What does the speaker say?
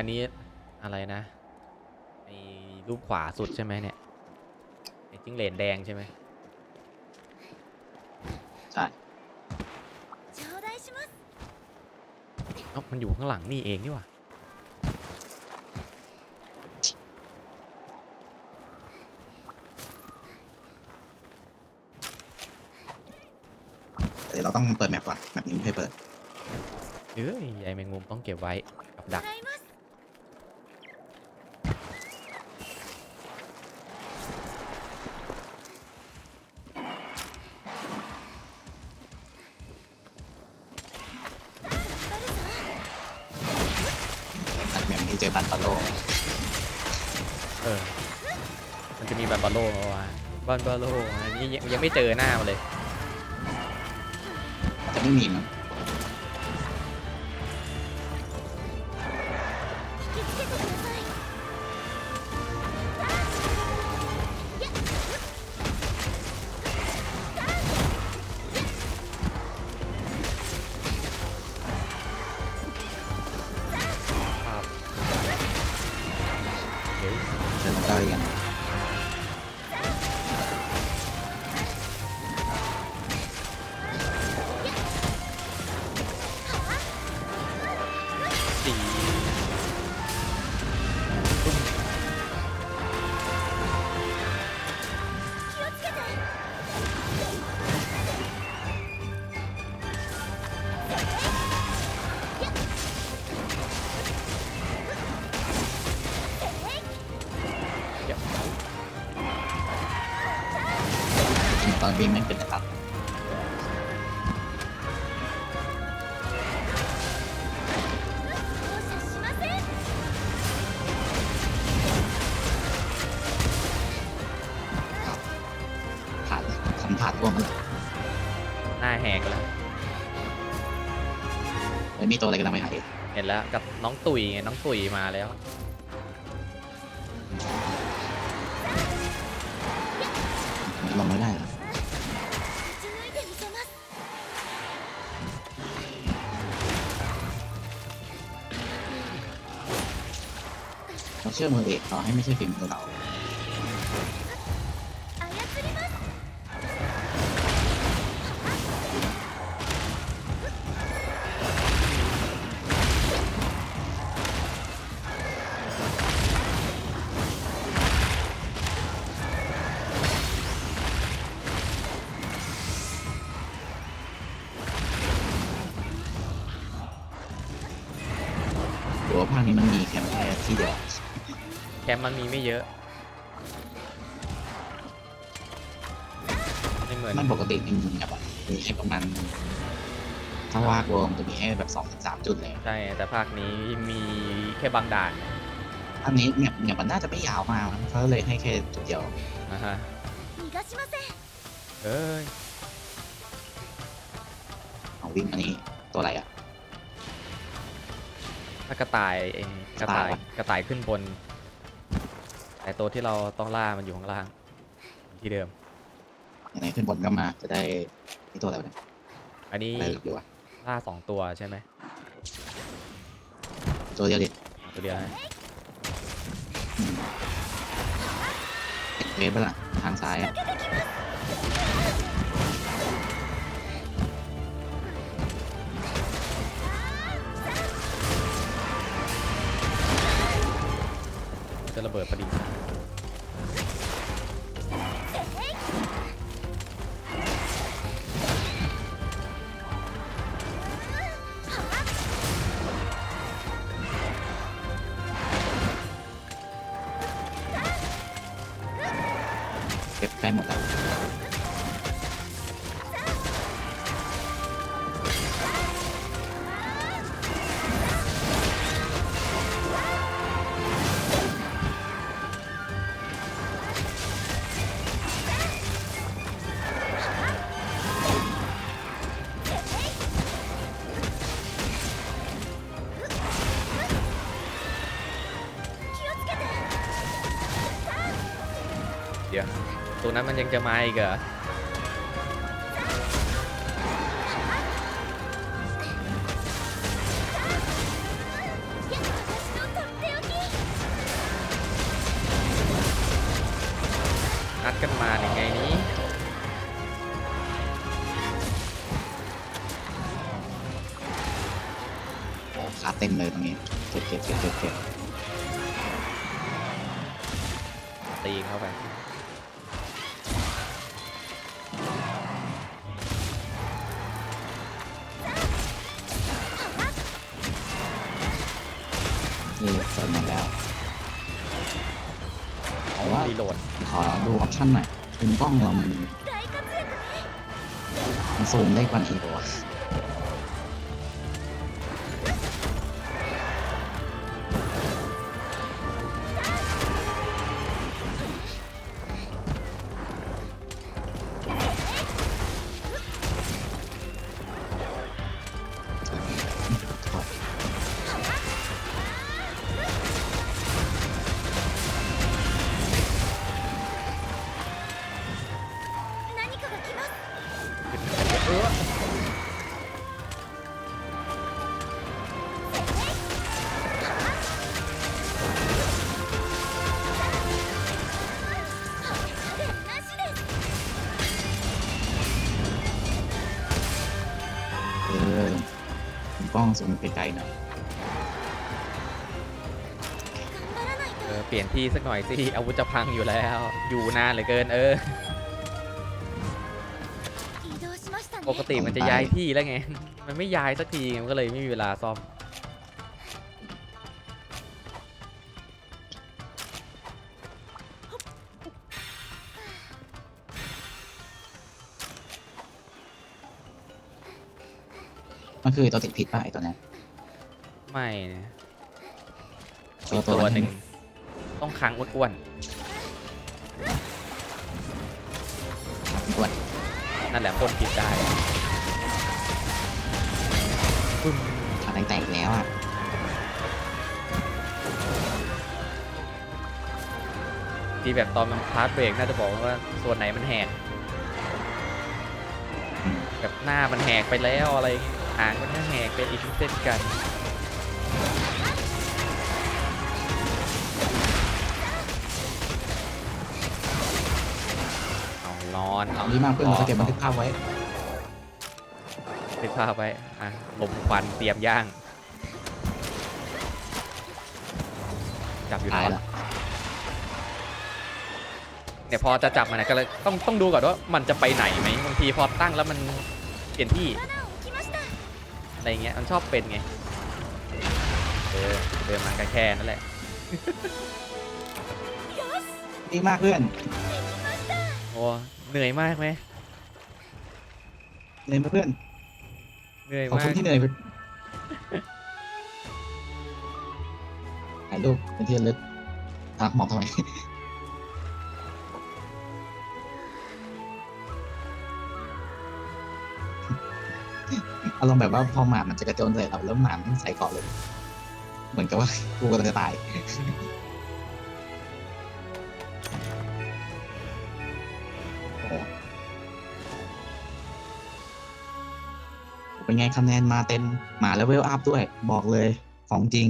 อันนี้อะไรนะไอ้รูปขวาสุดใช่ไหมเนี่ยไอ้จิ้งเหลนแดงใช่ไหมใช่มันอยู่ข้างหลังนี่เองนี่ว่าเดี๋ยวเราต้องเปิดแมปก่อนแมปนี้ไม่ให้เปิด เอ้ยใยแมงมุมต้องเก็บไว้กับดัก อบัตบอลโลเออ มันจะมีบัตบอลโลว่าบอลบอลโลอันนี้ยังไม่เจอหน้ามันเลย จะไม่มีมั้ง ปีนไม่ขึ้นครับผ่านเลทำผ่านร่วมเลยหน้าแหกแล้ว เฮ้มีตัวอะไรกำลังไปหาเเห็นแล้วกับน้องตุยไงน้องตุยมาแล้ว ลองไม่ได้ เชื่อมือเอกต่อให้ไม่ใช่ฝีมือเราตัวภาคนี้มันมีแคมแค่ที่เดียว แคมมันมีไม่เยอะ ไม่เหมือนมันปกติจริงๆครับมีแค่ประมาณถ้าว่ากรวมจะมีให้แบบสองถึงสามจุดเลยใช่แต่ภาคนี้มีแค่บางด่านอันนี้เนี่ยเนี่ยมันน่าจะไม่ยาวมากเขาเลยให้แค่จุดเดียวนะฮะเฮ้ยเอาวิ่งอันนี้ตัวอะไรอะถ้ากระต่ายเองกระต่ายกระต่ายขึ้นบน ต่ตัวที่เราต้องล่ามันอยู่ข้างล่าง ที่เดิมไหนๆขึ้นบนก็มาจะได้นี่ตัวอะไรวะเนี่ยอันนี้อะไรหรือวะล่าสองตัวใช่ไหมตัวเดียวดิเอาตัวเดียวนะเวฟไปละทางซ้ายอะจะระเบิดพอดีเก็ เดี๋ยวตัวนั้นมันยังจะมาอีกเหรอนัดกันมาอย่างไงนี้โอ้ขาเต็มเลยตรงนี้เจ็บเจ็บเจ็บเจ็บตีเข้าไป นี่เสร็จหมดแล้วแต่ว่ารีโหลดขอดูออปชั่นหน่อยคุณต้องเรามันสูงได้กว่านี้หรอ กล้องซูมไกลหน่อยเออเปลี่ยนที่สักหน่อยสิอาวุธจะพังอยู่แล้ว อยู่นานเหลือเกินเออ ปกติมันจะย้ายที่แล้วไง มันไม่ย้ายสักทีมันก็เลยไม่มีเวลาซ่อม มันคือตัวติดผิดป่ะไอตัวเนี้ยไม่นะตัวตัวตัวหนึ่งหนึ่งต้องค้างอ้วนตัวๆนั่นแหละพ่นพิษได้ปึ้มขาแตกๆแล้วอะที่แบบตอนมันพาร์ทเบรกน่าจะบอกว่าส่วนไหนมันแหกแบบหน้ามันแหกไปแล้วอะไรเงี้ย หางก็แค่แหกไปอีกเช่นกันเอาร้อนเอาดีมากเพื่อนเรสเก็บบันทึกภาพไว้นึกภาพไว้ อะลมควันเตรียมย่าง จับอยู่ตล้อน ละเนี่ยพอจะจับมันนะก็เลยต้องต้องดูก่อนว่ามันจะไปไหนไหมบางทีพอตั้งแล้วมันเปลี่ยนที่ อะไรเงี้ยมันชอบเป็นไงเออเดินมาก็แค่นั่นแหละ ดีมากเพื่อนโอ้เหนื่อยมากไหมเหนื่อยไหมเพื่อนเหนื่อยขอบมาคุณที่เหนื่อยเพื่อนถ่ายรูปเป็นที่ระลึกทักหมอกทำไม อารมณ์แบบว่าพอหมามันจะกระโจนใส่เราแล้วหมามันใส่เกาะเลย เหมือนกับว่ากูกำลังจะตายเป็นไงคะแนนมาเต็มหมาเลเวลอัพด้วย บอกเลยของจริง